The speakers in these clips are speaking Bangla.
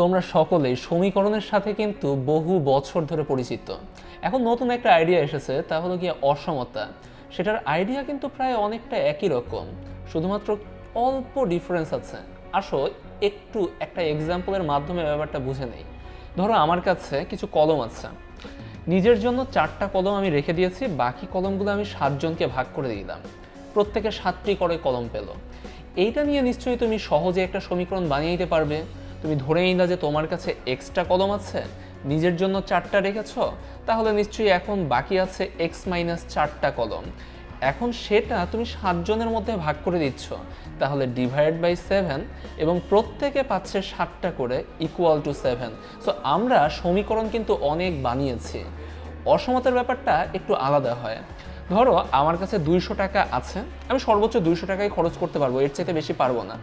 তোমরা সকলেই সমীকরণের সাথে কিন্তু বহু বছর ধরে পরিচিত। এখন নতুন একটা আইডিয়া এসেছে, তা হলো গিয়ে অসমতা। সেটার আইডিয়া কিন্তু প্রায় অনেকটা একই রকম, শুধুমাত্র অল্প ডিফারেন্স আছে। আসো, একটু একটা এক্সাম্পলের মাধ্যমে ব্যাপারটা বুঝে নেই। ধরো আমার কাছে কিছু কলম আছে। নিজের জন্য চারটা কলম আমি রেখে দিয়েছি, বাকি কলমগুলো আমি সাতজনকে ভাগ করে দিলাম। প্রত্যেকে সাতটি করে কলম পেল। এইটা নিয়ে নিশ্চয়ই তুমি সহজে একটা সমীকরণ বানিয়ে দিতে পারবে। তুমি ধরে নিলা যে তোমার কাছে এক্সট্রা কলম আছে, নিজের জন্য চারটা রেখেছ, তাহলে নিশ্চয়ই এখন বাকি আছে এক্স মাইনাস চারটা কলম। এখন সেটা তুমি সাতজনের মধ্যে ভাগ করে দিচ্ছ, তাহলে ডিভাইড বাই সেভেন এবং প্রত্যেকে পাচ্ছে সাতটা করে ইকুয়াল টু সেভেন সো আমরা সমীকরণ কিন্তু অনেক বানিয়েছি। অসমতার ব্যাপারটা একটু আলাদা হয়। ধরো, আমার কাছে দুইশো টাকা আছে, আমি সর্বোচ্চ দুইশো টাকায় খরচ করতে পারব, এর চাইতে বেশি পারব না।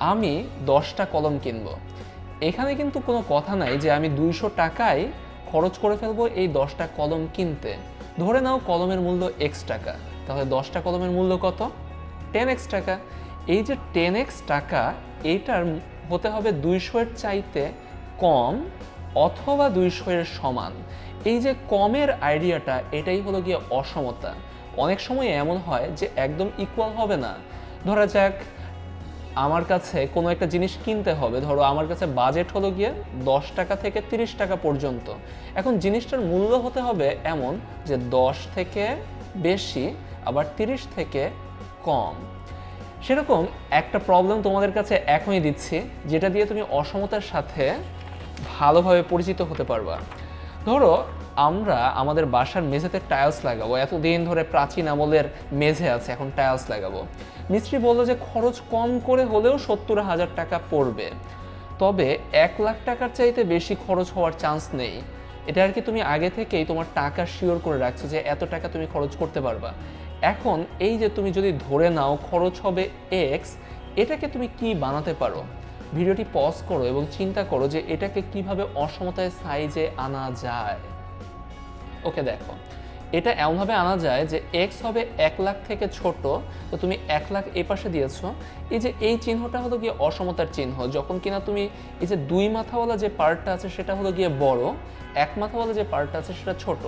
আমি দশটা কলম কিনবো। এখানে কিন্তু কোনো কথা নাই যে আমি দুইশো টাকায় খরচ করে ফেলব এই দশটা কলম কিনতে। ধরে নাও কলমের মূল্য এক্স টাকা, তাহলে দশটা কলমের মূল্য কত? টেন এক্স টাকা। এই যে টেন এক্স টাকা, এইটার হতে হবে দুইশো এর চাইতে কম অথবা দুইশো এর সমান। এই যে কমের আইডিয়াটা, এটাই হলো গিয়ে অসমতা। অনেক সময় এমন হয় যে একদম ইকুয়াল হবে না। ধরা যাক আমার কাছে কোনো একটা জিনিস কিনতে হবে। ধরো আমার কাছে বাজেট হলো গিয়ে দশ টাকা থেকে তিরিশ টাকা পর্যন্ত। এখন জিনিসটার মূল্য হতে হবে এমন যে দশ থেকে বেশি, আবার তিরিশ থেকে কম। সেরকম একটা প্রবলেম তোমাদের কাছে এখনই দিচ্ছি, যেটা দিয়ে তুমি অসমতার সাথে ভালোভাবে পরিচিত হতে পারবা। ধরো আমরা আমাদের বাসার মেঝেতে টাইলস লাগাবো। এতদিন ধরে প্রাচীন আমলের মেঝে আছে, এখন টাইলস লাগাবো। মিস্ত্রি বলল যে খরচ কম করে হলেও সত্তর হাজার টাকা পড়বে। তবে এক লাখ টাকার চাইতে বেশি খরচ হওয়ার চান্স নেই। এটা আর কি তুমি আগে থেকেই তোমার টাকা শিওর করে রাখছো যে এত টাকা তুমি খরচ করতে পারবা? এখন এই যে তুমি যদি ধরে নাও খরচ হবে এক্স এটাকে তুমি কি বানাতে পারো? ভিডিওটি পজ করো এবং চিন্তা করো যে এটাকে কীভাবে অসমতায় সাইজে আনা যায়। ওকে দেখো, এটা এমনভাবে আনা যায় যে এক্স হবে এক লাখ থেকে ছোট, তো তুমি এক লাখ এ পাশে দিয়েছ। এই যে এই চিহ্নটা হলো গিয়ে অসমতার চিহ্ন, যখন কিনা তুমি এই যে দুই মাথাওয়ালা যে পার্টটা আছে সেটা হলো গিয়ে বড়, এক মাথাওয়ালা যে পার্টটা আছে সেটা ছোট।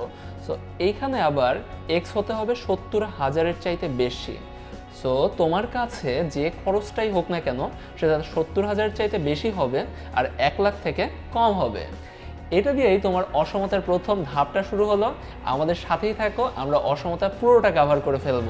সো এইখানে আবার এক্স হতে হবে সত্তর হাজারের চাইতে বেশি। সো তোমার কাছে যে খরচটাই হোক না কেন, সেটা সত্তর হাজার চাইতে বেশি হবে আর এক লাখ থেকে কম হবে। এটা দিয়েই তোমার অসমতার প্রথম ধাপটা শুরু হলো। আমাদের সাথেই থাকো, আমরা অসমতা পুরোটা কাভার করে ফেলব।